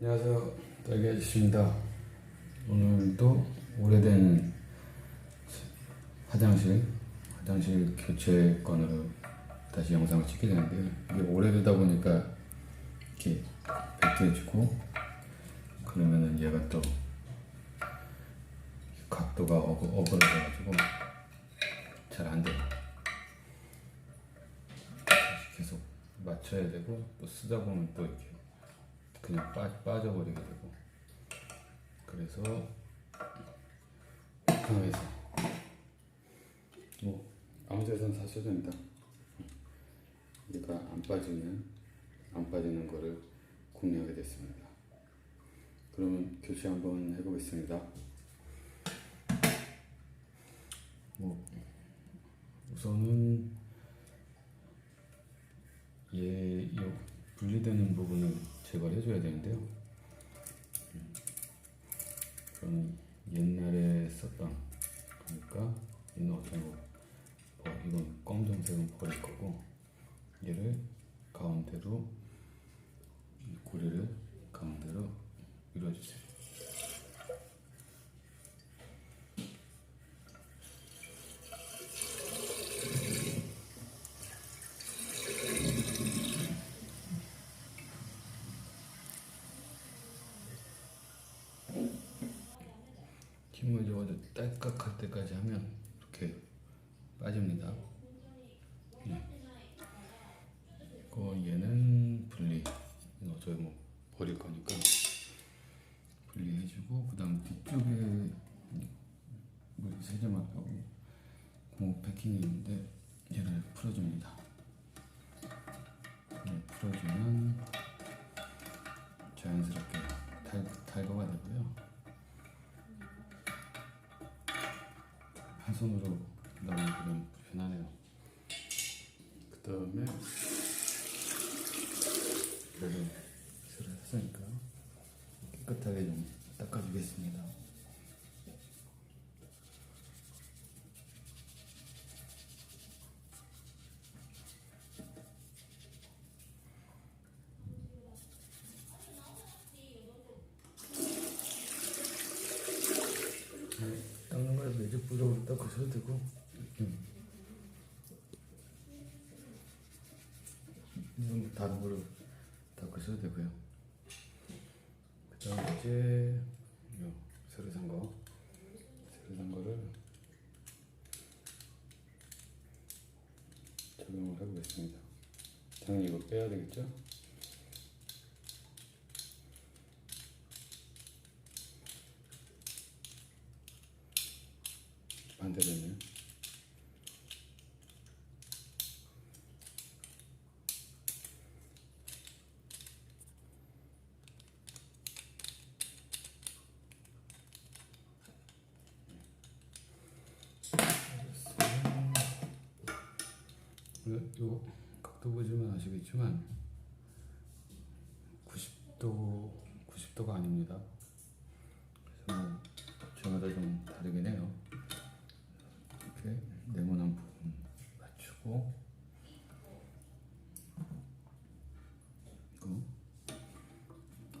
안녕하세요. 딸기 아저씨입니다. 오늘도 오래된 화장실, 화장실 교체 건으로 다시 영상을 찍게 되는데요. 이게 오래되다 보니까 이렇게 벨트해지고 그러면은 얘가 또 각도가 어그, 어그러져가지고 잘 안 돼요. 계속 맞춰야 되고 또 쓰다 보면 또 이렇게 그냥 빠, 빠져버리게 되고. 그래서 북한에서. 뭐 아무 데서나 사셔도 됩니다. 얘가 안 빠지는 안 빠지는 거를 구매하게 됐습니다. 그러면 교체 한번 해보겠습니다. 뭐 우선은 얘, 요 분리되는 부분을 제거를 해줘야 되는데요. 음, 저는 옛날에 썼던 그러니까 얘는 어떤 거 버- 이건 검정색은 버릴 거고 얘를 가운데로 이 고리를 가운데로 밀어주세요. 힘을 줘가지고 딸깍할 때까지 하면 이렇게 빠집니다. 네. 그 얘는 분리. 이거 어차피 뭐 버릴 거니까 분리해주고 그다음 뒤쪽에 물 세제막하고 고무 패킹이 있는데 얘를 풀어줍니다. 네, 풀어주면 자연스럽게 탈, 탈거가 되고요. 한 손으로 넣으면 그냥 편하네요. 그 다음에 그래도 새로 했으니까 깨끗하게 좀 닦아주겠습니다. 네, 매주 부족을 닦으셔도 되고 음. 뭐 다른 거로 닦으셔도 되고요 그 다음 이제 요 새로 산거 새로 산 거를 적용을 해보겠습니다 저는 이거 빼야 되겠죠? 반대되네 요 각도 보시면 아시겠지만 90도 90도가 아닙니다. 그래서 뭐 저마다 좀 다르긴 해요. 이렇게 네모난 부분 이거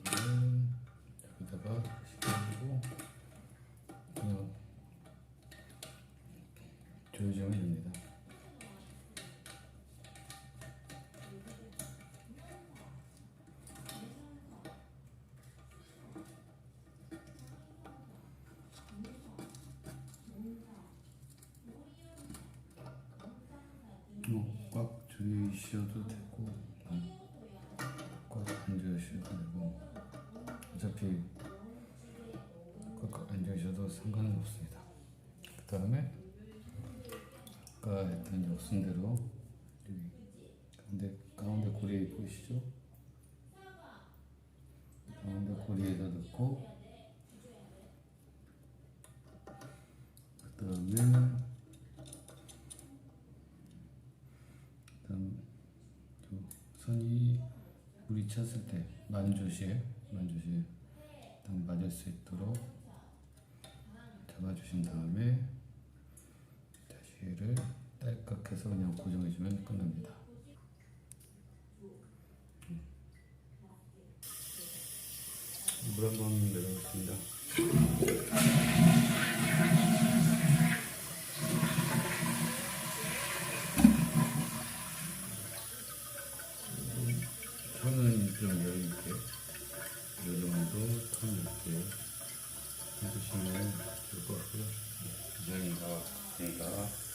이거는 여기다가 시켜주고 그냥 조여주면 됩니다. 조이셔도 되고 꽉안 조이셔도 되고 어차피 꽉안 조이셔도 상관은 없습니다. 그 다음에 아까 했던 순대로 여기 가운데 가운데 고리 보이시죠? 가운데 고리에다 넣고 그 다음에 그다음 요 선이 물이 찼을 때 만조시에 만조시에 딱 맞을 수 있도록 잡아주신 다음에 다시 얘를 딸깍해서 그냥 고정해주면 끝납니다. 음. 물 한 번 내려놓습니다. 있는 그런 17개, 이 정도 총 이렇게 해주시면 될 것 같고요. 네, 감사합니다. 감사합니다.